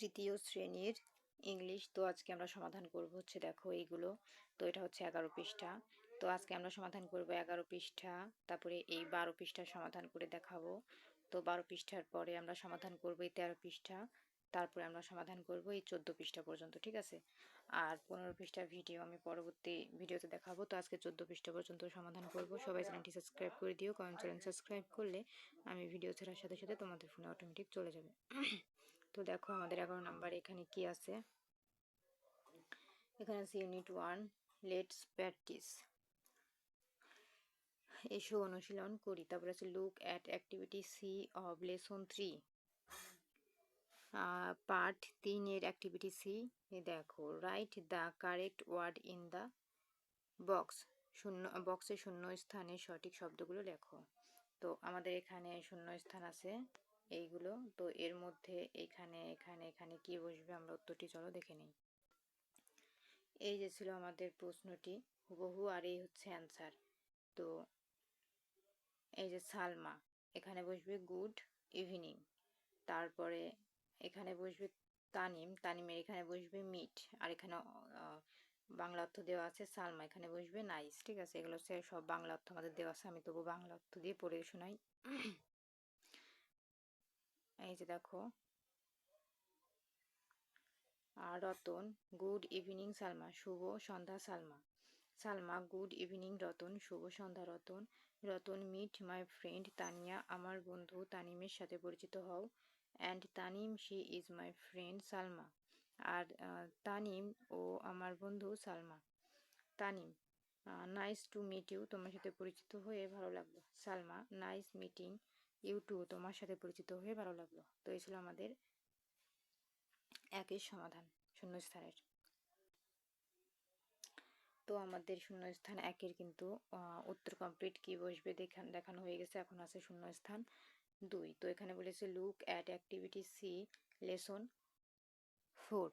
তৃতীয় শ্রেণির ইংলিশ তো আজকে আমরা সমাধান করব হচ্ছে দেখো এইগুলো। তো এটা হচ্ছে এগারো পৃষ্ঠা। তো আজকে আমরা সমাধান করব এগারো পৃষ্ঠা, তারপরে এই বারো পৃষ্ঠার সমাধান করে দেখাবো। তো বারো পৃষ্ঠার পরে আমরা সমাধান করব এই তেরো পৃষ্ঠা, তারপরে আমরা সমাধান করব এই চোদ্দ পৃষ্ঠা পর্যন্ত, ঠিক আছে? আর পনেরো পৃষ্ঠার ভিডিও আমি পরবর্তী ভিডিওতে দেখাবো। তো আজকে চোদ্দ পৃষ্ঠা পর্যন্ত সমাধান করব। সবাই চ্যানেলটি সাবস্ক্রাইব করে দিও। কারণ চ্যানেল সাবস্ক্রাইব করলে আমি ভিডিও ছাড়ার সাথে সাথে তোমাদের ফোনে অটোমেটিক চলে যাবে। তো দেখো আমাদের এগারো নাম্বার এখানে কি আছে? এখানে আছে ইউনিট ওয়ান লেটস প্র্যাকটিস এসো অনুশীলন করি, তারপরে আছে look at activity C of lesson three part তিনের অ্যাক্টিভিটি সি দেখো write the correct word in the box শূন্য বক্সের শূন্য স্থানে সঠিক শব্দগুলো লেখো। তো আমাদের এখানে শূন্য স্থান আছে। এইগুলো। তো এর মধ্যে এখানে এখানে এখানে কি বসবে আমরা উত্তরটি চলো দেখে নিই। এই যে ছিল আমাদের প্রশ্নটি, হুবহু আর এই হচ্ছে অ্যান্সার তো এই যে সালমা, এখানে বসবে গুড ইভিনিং তারপরে এখানে বসবে তানিম, তানিমের এখানে বসবে মিট আর এখানে বাংলা অর্থ দেওয়া আছে সালমা, এখানে বসবে নাইস ঠিক আছে? এগুলো হচ্ছে সব বাংলা অর্থ আমাদের দেওয়া আছে, আমি তবু বাংলা অর্থ দিয়ে পড়ে শোনাই। এই যে দেখো। আর রতন গুড ইভিনিং সালমা। শুভ সন্ধ্যা, Salma. Salma good evening Ratan. Shubho Sandhya, Ratan. Ratan meet my friend Tania, আমার বন্ধু তানিমের সাথে পরিচিত হও। And Tanim she is my friend Salma. আর তানিম ও আমার বন্ধু Salma. Tanim nice to meet you তোমার সাথে পরিচিত হয়ে ভালো লাগল। Salma nice meeting you too তোমার সাথে পরিচিত হয়ে ভালো লাগল। তো এই ছিল আমাদের একের সমাধান, শূন্যস্থানের। তো আমাদের শূন্যস্থান একের কিন্তু উত্তর কমপ্লিট কি বসবে দেখান, দেখানো হয়ে গেছে, এখন আছে শূন্যস্থান দুই। তো এখানে বলেছে look at activity C lesson four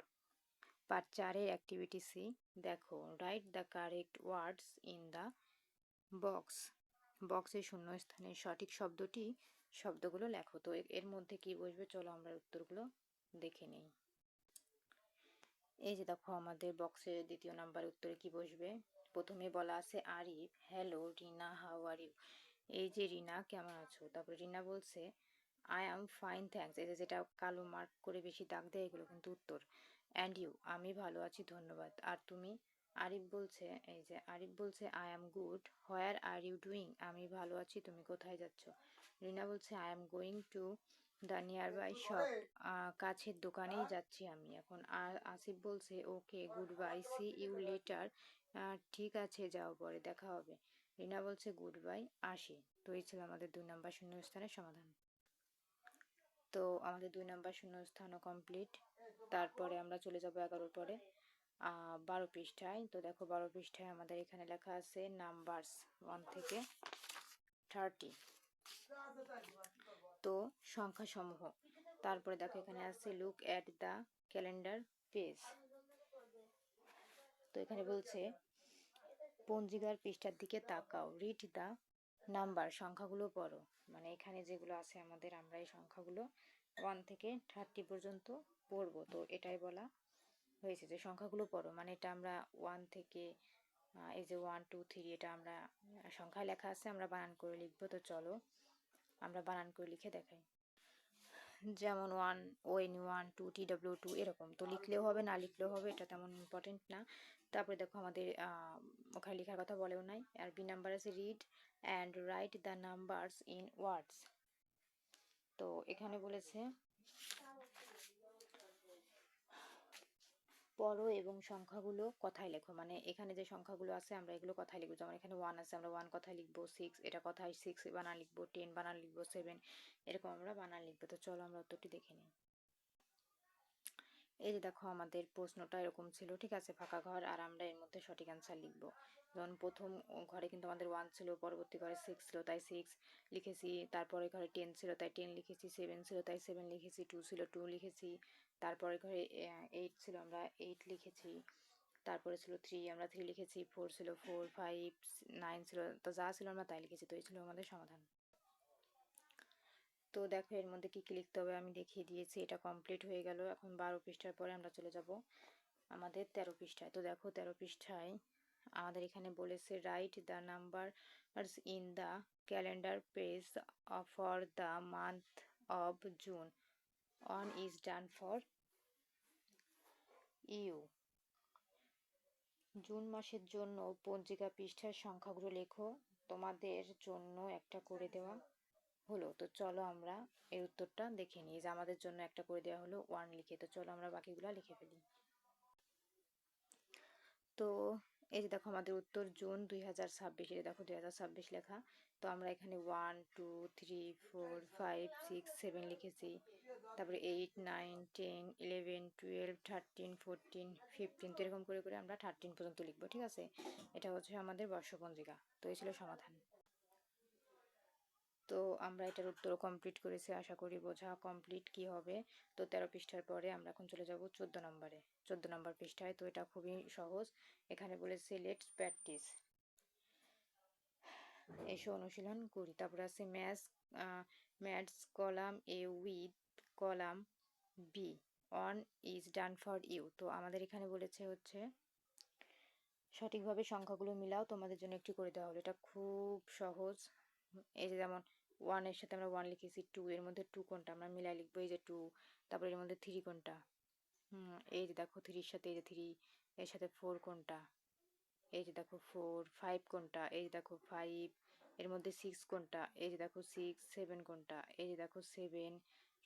part চারের অ্যাক্টিভিটি সি দেখো write the correct words in the box বক্সের শূন্যস্থানের সঠিক শব্দটি শব্দগুলো লেখো। তো এর মধ্যে কি বসবে? চলো আমরা উত্তরগুলো দেখে নেই। এই যে দেখো, আমাদের বক্সের দ্বিতীয় নাম্বার উত্তরে কি বসবে? প্রথমে বলা আছে Arif hello Rina how are you এই যে রিনা, কেমন আছো? তারপরে রিনা বলছে আই অ্যাম ফাইন থ্যাংকস এই যে যেটা কালো মার্ক করে বেশি দাগ দেয়, এগুলো কিন্তু উত্তর। অ্যান্ড ইউ আমি ভালো আছি, ধন্যবাদ। আর তুমি? আরিফ বলছে, এই যে আরিফ বলছে I am good where are you doing আমি ভালো আছি, তুমি কোথায় যাচ্ছ? রিনা বলছে I am going to the nearby shop কাছের দোকানেই যাচ্ছি আমি এখন। আসিফ বলছে okay goodbye see you later ঠিক আছে যাও পরে দেখা হবে। রিনা বলছে গুড বাই আসি। তো এই ছিল আমাদের দুই নম্বর শূন্যস্থানের সমাধান। তো আমাদের দুই নম্বর শূন্যস্থানও কমপ্লিট তারপরে আমরা চলে যাব এগারোর পরে বারো পৃষ্ঠায়। তো দেখো বারো পৃষ্ঠায় আমাদের এখানে লেখা আছে নাম্বারস ওয়ান থেকে থার্টি তো সংখ্যা সমূহ তারপরে দেখো এখানে আছে look at the calendar page তো এখানে বলছে, পঞ্জিকার পৃষ্ঠার দিকে তাকাও রিড দ্য নাম্বার সংখ্যাগুলো পড়ো। মানে এখানে যেগুলো আছে আমাদের, আমরা এই সংখ্যাগুলো ওয়ান থেকে থার্টি পর্যন্ত পড়ব। তো এটাই বলা হয়েছে যে সংখ্যাগুলো পড়ো। মানে এটা আমরা ওয়ান থেকে এই যে ওয়ান টু থ্রি এটা আমরা, সংখ্যায় লেখা আছে, আমরা বানান করে লিখব। তো চলো আমরা বানান করে লিখে দেখাই। যেমন one O N one two T W two এরকম। তো লিখলেও হবে, না লিখলেও হবে, এটা তেমন ইম্পর্টেন্ট না। তারপরে দেখো আমাদের ওখানে লেখার কথা বলেও নাই। আর বি নাম্বার আছে read and write the numbers in words তো এখানে বলেছে পড়ো এবং সংখ্যাগুলো কথায় লেখো। মানে এখানে যে সংখ্যাগুলো আছে আমরা এগুলো কথায় লিখব। যেমন এখানে ওয়ান আছে, আমরা ওয়ান কথায় লিখব সিক্স এটা কথায় সিক্স বানান লিখব টেন বানান লিখব সেভেন এরকম আমরা বানান লিখব। তো চলো আমরা উত্তরটি দেখে নিই। এই যে দেখো আমাদের প্রশ্নটা এরকম ছিল, ঠিক আছে, ফাঁকা ঘর, আর আমরা এর মধ্যে সঠিক অ্যান্সার লিখব। যেমন প্রথম ঘরে কিন্তু আমাদের ওয়ান ছিল, পরবর্তী ঘরে সিক্স ছিল, তাই সিক্স লিখেছি। তারপরে ঘরে টেন ছিল, তাই টেন লিখেছি। সেভেন ছিল, তাই সেভেন লিখেছি। টু ছিল টু লিখেছি। তারপরে ঘরে এইট ছিল আমরা এইট লিখেছি। তারপরে ছিল থ্রি আমরা থ্রি লিখেছি ফোর ছিল ফোর ফাইভ নাইন ছিল, তো যা ছিল আমরা তাই লিখেছি, তো এই ছিল আমাদের সমাধান। তো দেখো এর মধ্যে কি কি লিখতে হবে আমি দেখিয়ে দিয়েছি, এটা কমপ্লিট হয়ে গেল, এখন বারো পৃষ্ঠার পরে আমরা চলে যাব আমাদের তেরো পৃষ্ঠায়। তো দেখো তেরো পৃষ্ঠায় আমাদের এখানে বলেছে write the number in the calendar page for the month of June on is done for you June মাসের জন্য পঞ্জিকা পৃষ্ঠার সংখ্যাগুলো লেখো। তোমাদের জন্য একটা করে দেওয়া হলো। তো চলো আমরা এর উত্তরটা দেখে নিই। যে আমাদের জন্য একটা করে দেওয়া হলো ওয়ান লিখে। তো চলো আমরা বাকিগুলো লিখে ফেলি। তো এই যে দেখো আমাদের উত্তর জুন দুই হাজার ছাব্বিশ এটা দেখো দুই হাজার ছাব্বিশ লেখা। তো আমরা এখানে one two three four five six seven লিখেছি। তারপরে eight nine ten eleven twelve thirteen fourteen fifteen তো এরকম করে করে আমরা থার্টিন পর্যন্ত লিখব, ঠিক আছে? এটা হচ্ছে আমাদের বর্ষপঞ্জিকা। তো এই ছিল সমাধান। তো আমরা এটার উত্তর কমপ্লিট করেছি। আশা করি বোঝা কমপ্লিট কি হবে। তো তেরো পৃষ্ঠার পরে আমরা এখন চলে যাব চোদ্দ নম্বরে। চোদ্দ নম্বর পৃষ্ঠায়, তো এটা খুবই সহজ। এখানে বলেছে লেটস প্র্যাকটিস এসো অনুশীলন করি। তারপরে আছে maths maths column A with column B on is done for you তো আমাদের এখানে বলেছে হচ্ছে, সঠিকভাবে সংখ্যাগুলো মিলাও। তোমাদের জন্য একটি করে দেওয়া হলো। এটা খুব সহজ। এই যে যেমন ওয়ানের সাথে আমরা ওয়ান লিখেছি টু এর মধ্যে টু কোনটা? আমরা মিলাই লিখব, এই যে টু তারপরে এর মধ্যে থ্রি কোনটা? হুম, এই যে দেখো থ্রির সাথে, এই যে থ্রি এর সাথে ফোর কোনটা? এই যে দেখো ফোর ফাইভ কোনটা? এই যে দেখো ফাইভ এর মধ্যে সিক্স কোনটা? এই যে দেখো সিক্স সেভেন কোনটা? এই যে দেখো সেভেন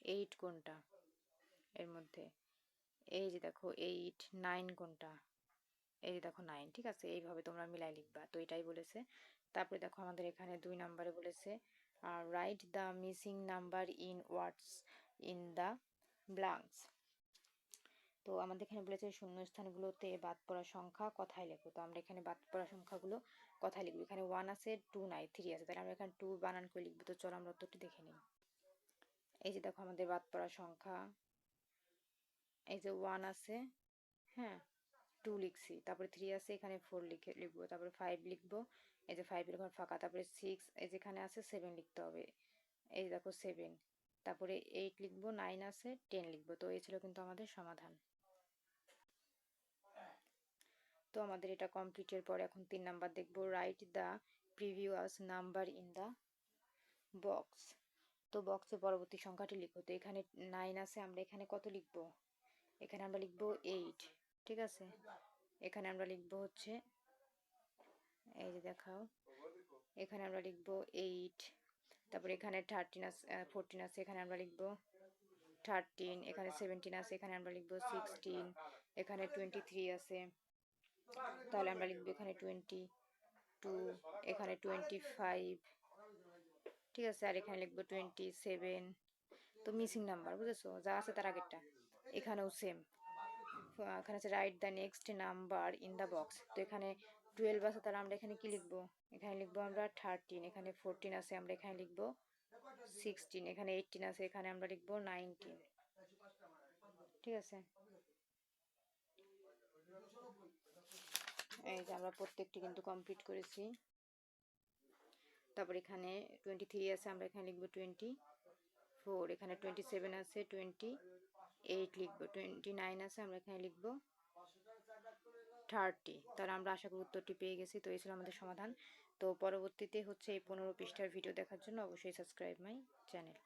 এইট কোনটা? এর মধ্যে, এই যে দেখো এইট নাইন কোনটা? এই যে দেখো নাইন ঠিক আছে? এইভাবে তোমরা মিলাই লিখবা। তো এটাই বলেছে। তারপরে দেখো আমাদের এখানে দুই নাম্বারে বলেছে write the missing number in words in the blanks তো আমাদের এখানে বলেছে শূন্যস্থানগুলোতে বাদ পড়া সংখ্যা কথায় লেখো। তো আমরা এখানে বাদ পড়া সংখ্যাগুলো কথায় লিখব। এখানে ওয়ান আছে টু নাই থ্রি আছে। তাহলে আমরা এখানে টু বানান করে লিখব। তো চলো আমরা উত্তরটি দেখে নিই। এই যে দেখো আমাদের বাদ পড়া সংখ্যা। এই যে ওয়ান আছে হ্যাঁ টু লিখছি। তারপরে থ্রি আছে, এখানে ফোর লিখে লিখব, তারপরে ফাইভ লিখব, এই যে ফাইভের ঘর ফাঁকা, তারপরে সিক্স এই যেখানে আছে সেভেন লিখতে হবে। এই দেখো সেভেন তারপরে এইট লিখব নাইন আছে টেন লিখব। তো এই ছিল কিন্তু আমাদের সমাধান। তো আমাদের এটা কমপ্লিটের পর এখন তিন নাম্বার দেখব write the previous number in the box তো বক্সে পরবর্তী সংখ্যাটি লিখো। তো এখানে নাইন আছে, আমরা এখানে কত লিখব? এখানে আমরা লিখব এইট ঠিক আছে? এখানে আমরা লিখব হচ্ছে, এই যে দেখাও, এখানে আমরা লিখব এইট তারপরে এখানে থার্টিন আছে ফোরটিন আছে, এখানে আমরা লিখব থার্টিন এখানে সেভেন্টিন আছে, এখানে আমরা লিখব সিক্সটিন এখানে টোয়েন্টি থ্রি আছে, তাহলে আমরা লিখব এখানে টোয়েন্টি টু এখানে টোয়েন্টি ফাইভ ঠিক আছে? আর এখানে লিখব টোয়েন্টি সেভেন তো মিসিং নাম্বার বুঝেছ? যা আছে তার আগেরটা, এখানেও সেম এখানে আছে write the next number in the box তো এখানে টুয়েলভ আছে, তাহলে আমরা এখানে কি লিখব? এখানে লিখব আমরা থার্টিন এখানে ফোরটিন আছে, আমরা এখানে লিখব সিক্সটিন এখানে এইটিন আছে, এখানে আমরা লিখব নাইনটিন ঠিক আছে? এই যে আমরা প্রত্যেকটি কিন্তু কমপ্লিট করেছি। তারপর এখানে টোয়েন্টি থ্রি আছে, আমরা এখানে লিখব টোয়েন্টি ফোর এখানে টোয়েন্টি সেভেন আছে টোয়েন্টি এইট লিখব টোয়েন্টি নাইন আছে, আমরা এখানে লিখব থার্টি তাহলে আমরা আশা করি উত্তরটি পেয়ে গেছি, তো এই ছিল আমাদের সমাধান। তো পরবর্তীতে হচ্ছে এই পনেরো পৃষ্ঠার ভিডিও দেখার জন্য অবশ্যই সাবস্ক্রাইব মাই চ্যানেল